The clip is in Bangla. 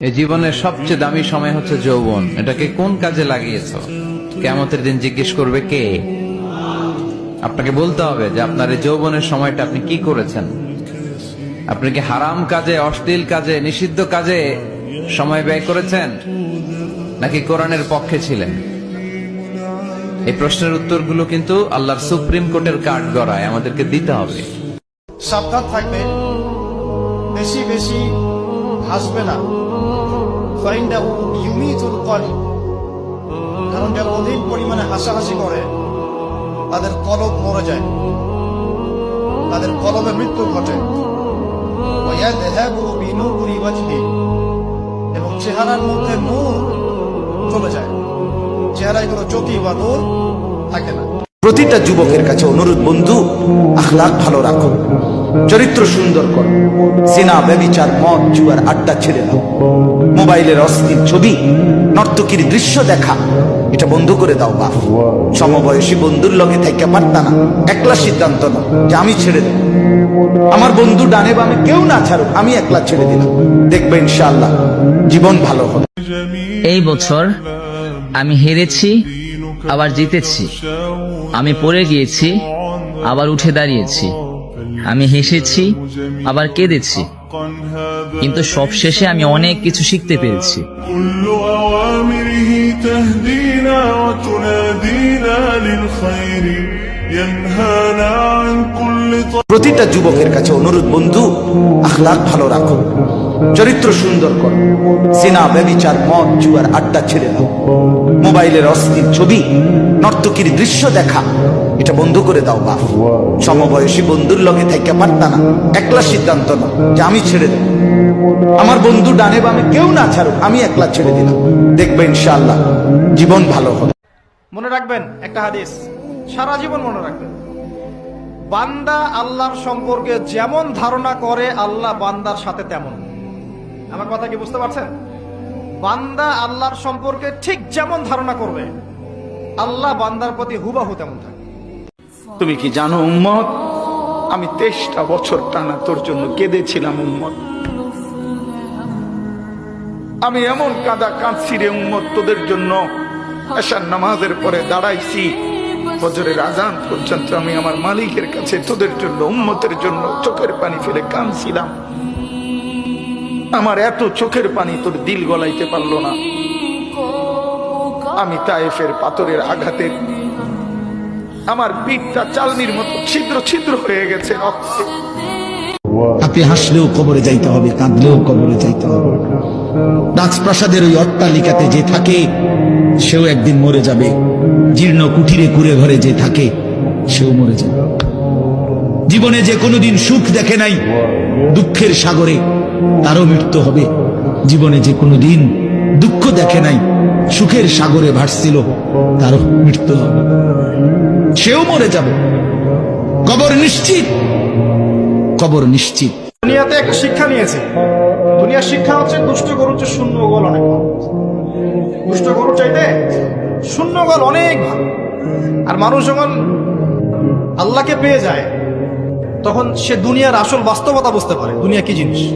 এই জীবনের সবচেয়ে দামি সময় হচ্ছে যৌবন। এটাকে কোন কাজে লাগিয়েছ? কেমতের দিন জিজ্ঞেস করবে কে? আপনাকে বলতে হবে যে আপনার এই যৌবনের সময়টা আপনি কি করেছেন? আপনি কি হারাম কাজে, অশ্লীল কাজে, নিষিদ্ধ কাজে সময় ব্যয় করেছেন? নাকি কোরআনের পক্ষে ছিলেন? এই প্রশ্নের উত্তরগুলো কিন্তু আল্লাহর সুপ্রিম কোর্টের কার্ড গড়ায় আমাদেরকে দিতে হবে। সাবধান থাকবে বেশি বেশি হাসবে না। কারণ যারা অধিক পরিমাণে হাসাহাসি করে, তাদের কলব মরে যায়। তাদের কলবে মৃত্যু ঘটে। এবং চেহারার মধ্যে নূর চলে যায়। চেহারায় কোনো জ্যোতি বা নূর থাকে না। প্রতিটা যুবকের কাছে অনুরোধ, বন্ধু আখলাক ভালো রাখো। চরিত্র সুন্দর করো। সিনা ব্যবিচার মদ, জুয়ার আড্ডা ছেড়ে দাও। মোবাইলের অস্থির ছবি, নর্তকীর দৃশ্য দেখা। এটা বন্ধ করে দাও, বাপ। সমবয়সী বন্ধুর লগে থেকে পারতা না। একলা সিদ্ধান্ত নাও যে আমি ছেড়ে দেব। আমার বন্ধু ডানে বামে কেউ না ছাড়ুক, আমি একলা ছেড়ে দিলাম। দেখবে ইনশাআল্লাহ, জীবন ভালো হবে। এই বছর আমি হেরেছি। আবার জিতেছি। আমি পড়ে গিয়েছি আবার উঠে দাঁড়িয়েছি। আমি হেসেছি আবার কেঁদেছি। কিন্তু সব শেষে আমি অনেক কিছু শিখতে পেরেছি। প্রতিটা যুবকের কাছে অনুরোধ বন্ধু আখলাখ ভালো রাখো। চরিত্র সুন্দর করো। সিনা ব্যবিচার মদ, জুয়ার আড্ডা ছেড়ে দাও। মোবাইলের অস্থির ছবি, নর্তকীর দৃশ্য দেখা, এটা বন্ধ করে দাও বাপ সমবয়সী বন্ধুর লগে থেকে পারতা না, একলা সিদ্ধান্ত নাও, যে আমি ছেড়ে দেব। আমার বন্ধু ডানে বামে কেউ না ছাড়ুক, আমি একলা ছেড়ে দিলাম। দেখবে ইনশাআল্লাহ, জীবন ভালো হবে। মনে রাখবেন একটা হাদিস, সারা জীবন মনে রাখবেন। বান্দা আল্লাহর সম্পর্কে যেমন ধারণা করে, আল্লাহ বান্দার সাথে তেমন। আমার কথা কি বুঝতে পারছেন? বান্দা আল্লাহর সম্পর্কে ঠিক যেমন ধারণা করবে, আল্লাহ বান্দার প্রতি হুবাহু তেমন থাকে। তুমি কি জানো উম্মত? আমি তেইশটা বছর টানা তোর জন্য কেঁদেছিলাম উম্মত। আমি এমন কাঁদা কাঁদছি রে উম্মত তোদের জন্য। আশার নামাজের পরে দাঁড়াইছি। বজরের আজান পর্যন্ত আমি আমার মালিকের কাছে তোদের জন্য, উম্মতের জন্য চোখের পানি ফেলে কাঁদছিলাম। আমার এত চোখের পানি তোর দিল গলাইতে পারল না। আমি তায়েফের পাথরের আঘাতে আমার পিঠটা চালনির মতো ছিদ্র ছিদ্র হয়ে গেছে রক্তে। আপনি হাসলেও কবরে যাইতে হবে, কাঁদলেও কবরে যাইতে হবে। রাজপ্রাসাদের ওই অট্টালিকাতে যে থাকে, সেও একদিন মরে যাবে। জীর্ণ কুঠিরে কুড়ে ঘরে যে থাকে, সেও মরে যাবে। জীবনে যে কোনোদিন সুখ দেখে নাই, দুঃখের সাগরে তারও মৃত্যু হবে। জীবনে যে কোনোদিন দুঃখ দেখে নাই, সুখের সাগরে ভাসছিল, তারও মৃত্যু হবে। সেও মরে যাবে। কবর নিশ্চিত। কবর নিশ্চিত। দুনিয়াতে একটা শিক্ষা নিয়েছি। দুনিয়ার শিক্ষা হচ্ছে দুষ্ট গরুর চেয়ে শূন্য গোল অনেক দুষ্ট গরুর চাইতে শূন্য গোল অনেক ভালো। আর মানুষ যখন আল্লাহকে পেয়ে যায়, তখন সে দুনিয়ার আসল বাস্তবতা বুঝতে পারে, দুনিয়া কি জিনিস।